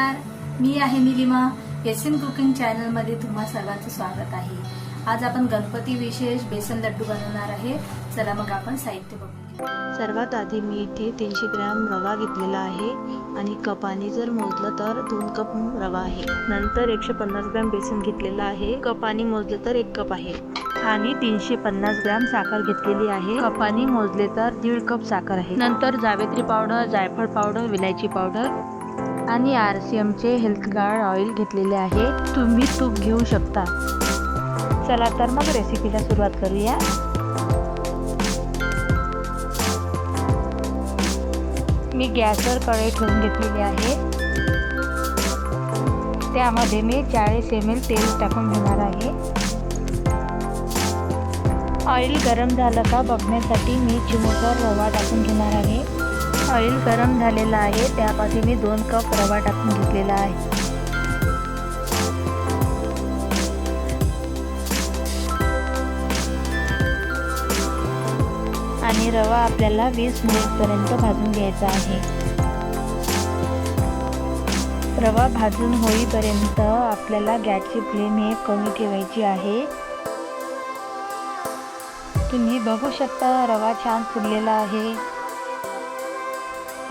नमस्कार. मी आहे Nilima. S am cooking चॅनलमध्ये तुम्हा सर्वांचं स्वागत आहे. आज आपण गणपती विशेष बेसन लड्डू बनवणार आहे. चला मग आपण साहित्य बघूया सर्वात आधी मी इथे तीनशे ग्रॅम रवा घेतलेला आहे आणि कपाने जर मोजलं तर दोन कप रवा आहे. नंतर एकशे पन्नास ग्रॅम बेसन घेतलेलं आहे. कपाने मोजलं तर एक कप आहे. आणि तीनशे पन्नास ग्रॅम साखर घेतलेली आहे. कपाने मोजले तर दीड कप साखर आहे. नंतर जावेत्री पावडर जायफळ पावडर विलायची पावडर. आणि आर सी एमचे हेल्थ गार्ड ऑइल घेतलेले आहे. तुम्ही तूप घेऊ शकता. चला तर मग रेसिपीला सुरुवात करूया. मी गॅसवर कढई ठेवून घेतलेली आहे. त्यामध्ये मी चाळीस एम एल तेल टाकून घेणार आहे. ऑइल गरम झालं का बघण्यासाठी मी चिमूटभर रवा टाकून घेणार आहे. ऑइल गरम झालेलं आहे. त्यामध्ये मी दोन कप रवा टाकून घेतलेला आहे. आणि रवा आपल्याला वीस मिनिटपर्यंत भाजून घ्यायचा आहे. रवा भाजून होईपर्यंत आपल्याला गॅसची फ्लेम हे कमी ठेवायची आहे. तुम्ही बघू शकता रवा छान फुललेला आहे.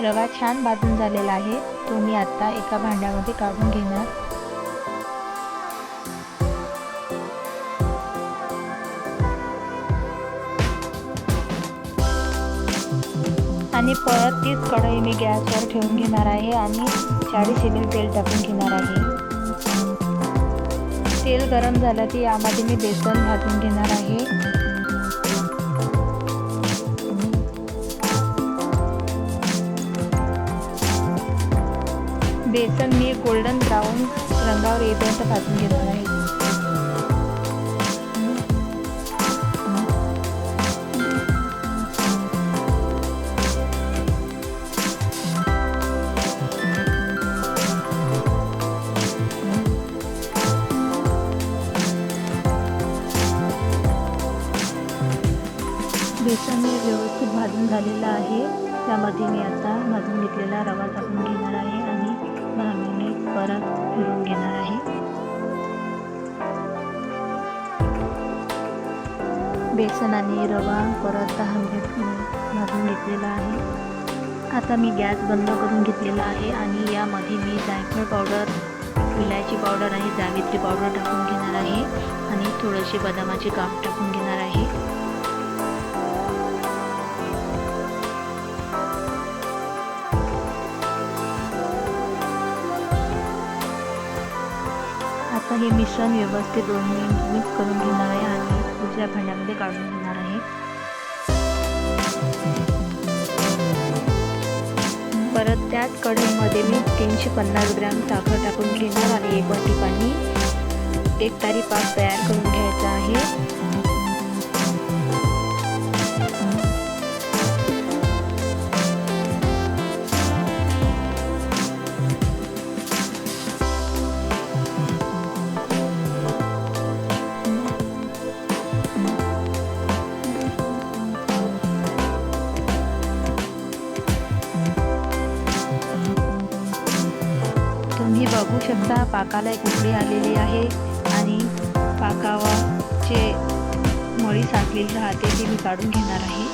रवा छान भाजून झालेला आहे. तो मी आत्ता एका भांड्यामध्ये काढून घेणार. आणि परत तीच कढई मी गॅसवर ठेवून घेणार आहे आणि चाळीस एम एल तेल टाकून घेणार आहे. तेल गरम झालं की यामध्ये मी बेसन भाजून घेणार आहे. बेसन मी गोल्डन ब्राऊन रंगावर येईपर्यंत भाजून घेतलं आहे. बेसन हे व्यवस्थित भाजून झालेलं आहे. त्यामध्ये मी आता भाजून घेतलेला रवा टाकून घेणार आहे. परत फिरून घेणार आहे. बेसन आणि रवा परत दहा मिनिट भाजून घेतलेला आहे. आता मी गॅस बंद करून घेतलेला आहे आणि यामध्ये मी जायफळ पावडर विलायची पावडर आणि जावित्री पावडर टाकून घेणार आहे. आणि थोडेसे बदामाचे काप टाकून घेणार आता हे मिश्रण व्यवस्थित दोन्ही मिक्स करून घेणार आहे आणि दुसऱ्या भांड्यामध्ये काढून घेणार आहे. परत त्याच कढईमध्ये मी तीनशे पन्नास ग्रॅम साखर टाकून घेणार आणि एक वाटी पाणी एक तारी पाक तयार करून घ्यायचा आहे. तुम्ही बघू शकता पाकाला एक उकळी आलेली आहे आणि पाकावरचे मळी साठलेली राहते ती मी काढून घेणार आहे.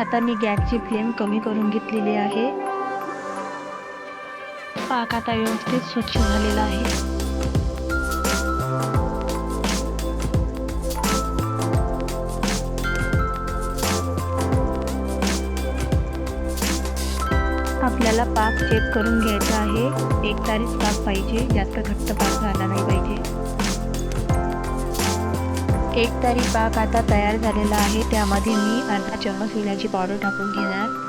आता मी गॅसची फ्लेम कमी करून घेतलेली आहे. पाक आता व्यवस्थित स्वच्छ झालेला आहे. आपल्याला पाक चेक करून घ्यायचा आहे. एक तारीख पाक पाहिजे. जास्त घट्ट पाक झाला नाही पाहिजे. एक तारी पाक आता तयार झालेला आहे. त्यामध्ये मी अर्धा चम्मच विलायची पावडर टाकून घेणार.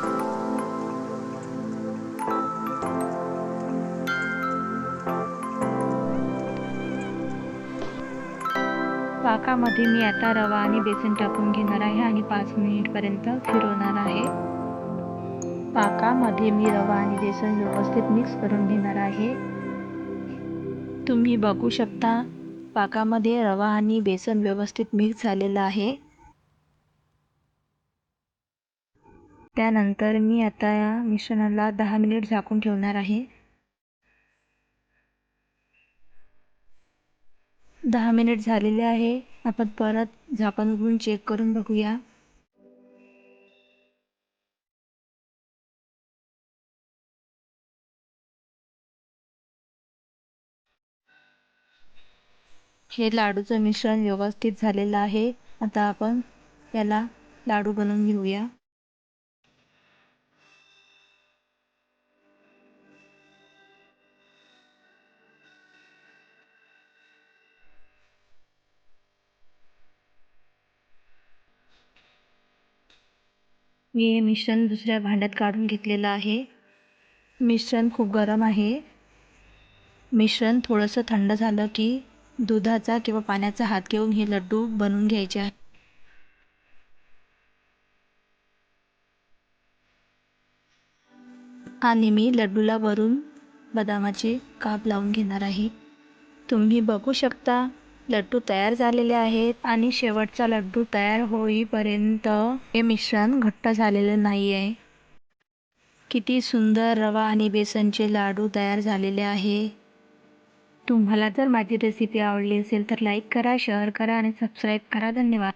पाकामध्ये मी आता रवा आणि बेसन टाकून घेणार आहे आणि पाच मिनिटपर्यंत फिरवणार आहे. पाकामध्ये मी रवा आणि बेसन व्यवस्थित मिक्स करून घेणार आहे. तुम्ही बघू शकता पाकामध्ये रवा आणि बेसन व्यवस्थित मिक्स झालेलं आहे. त्यानंतर मी आता या मिश्रणाला दहा मिनिट झाकून ठेवणार आहे. दहा मिनिट झालेले आहे. आपण परत झाकण उघडून चेक करून बघूया. हे लाडूचं मिश्रण व्यवस्थित झालेलं आहे. आता आपण याला लाडू बनवून घेऊया. मी हे मिश्रण दुसऱ्या भांड्यात काढून घेतलेलं आहे. मिश्रण खूप गरम आहे. मिश्रण थोडंसं थंड झालं की दुधाचा किंवा पाण्याचा हात घेऊन हे लड्डू बनवून घ्यायचे आहे. आणि मी लड्डूला वरून बदामाचे काप लावून घेणार आहे. तुम्ही बघू शकता लड्डू तयार झालेले आहेत आणि शेवटचा लड्डू तयार होईपर्यंत हे मिश्रण घट्ट झालेलं नाही आहे किती सुंदर रवा आणि बेसनचे लाडू तयार झालेले आहे. तुम्हाला जर माझी रेसिपी आवडली असेल तर लाईक करा शेअर करा आणि सबस्क्राईब करा. धन्यवाद.